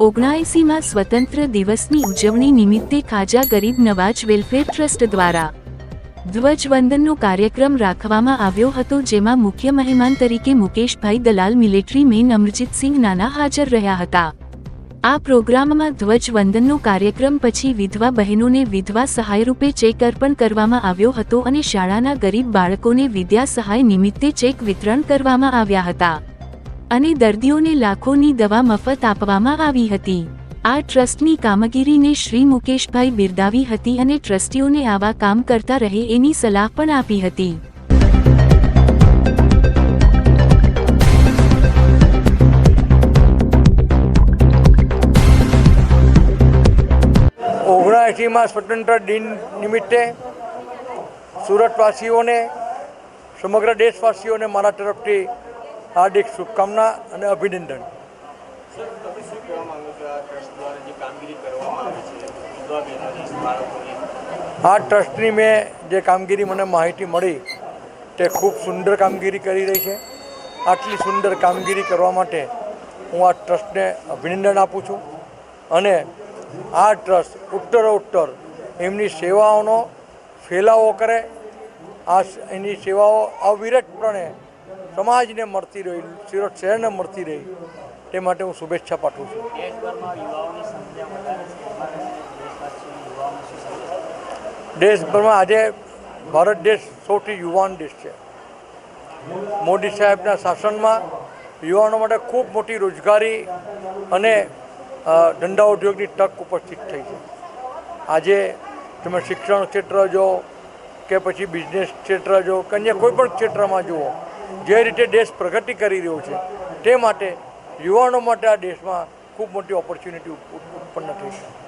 ઓગણાએંસીમાં સ્વતંત્ર દિવસની ઉજવણી નિમિત્તે ખાજા ગરીબ નવાજ વેલફેર ટ્રસ્ટ દ્વારા ધ્વજવંદનનો કાર્યક્રમ રાખવામાં આવ્યો હતો, જેમાં મુખ્ય મહેમાન તરીકે મુકેશભાઈ દલાલ, મિલિટરી મેન અમરજીતસિંહ નાના હાજર રહ્યા હતા. આ પ્રોગ્રામમાં ધ્વજવંદનનો કાર્યક્રમ પછી વિધવા બહેનોને વિધવા સહાયરૂપે ચેક અર્પણ કરવામાં આવ્યો હતો અને શાળાના ગરીબ બાળકોને વિદ્યા સહાય નિમિત્તે ચેક વિતરણ કરવામાં આવ્યા હતા. અને દર્દીઓને લાખોની દવા મફત આપવામાં આવી હતી. આ ટ્રસ્ટની કામગીરીને શ્રી મુકેશભાઈ બિરદાવી હતી અને ટ્રસ્ટીઓને આવા કામ કરતા રહે એની સલાહ પણ આપી હતી. ઓગણએંસીમાં સ્વતંત્ર દિન નિમિત્તે સુરતવાસીઓને, સમગ્ર દેશવાસીઓને મારા તરફથી હાર્દિક શુભકામના અને અભિનંદન. આ ટ્રસ્ટની મેં જે કામગીરી મને માહિતી મળી તે ખૂબ સુંદર કામગીરી કરી રહી છે. આટલી સુંદર કામગીરી કરવા માટે હું આ ટ્રસ્ટને અભિનંદન આપું છું. અને આ ટ્રસ્ટ ઉત્તરોત્તર એમની સેવાઓનો ફેલાવો કરે આ એની સેવાઓ અવિરતપણે સમાજને મળતી રહી સુરત શહેરને મળતી રહી, તે માટે હું શુભેચ્છા પાઠવું છું. દેશભરમાં આજે ભારત દેશ સૌથી યુવાન દેશ છે. મોદી સાહેબના શાસનમાં યુવાનો માટે ખૂબ મોટી રોજગારી અને ધંધા ઉદ્યોગની તક ઉપસ્થિત થઈ છે. આજે તમે શિક્ષણ ક્ષેત્ર જો કે પછી બિઝનેસ ક્ષેત્ર જો કે અન્ય કોઈ પણ ક્ષેત્રમાં જુઓ જે રીતે દેશ પ્રગતિ કરી રહ્યો છે, તે માટે યુવાનો માટે આ દેશમાં ખૂબ મોટી ઓપોર્ચ્યુનિટી ઉત્પન્ન થઈ છે.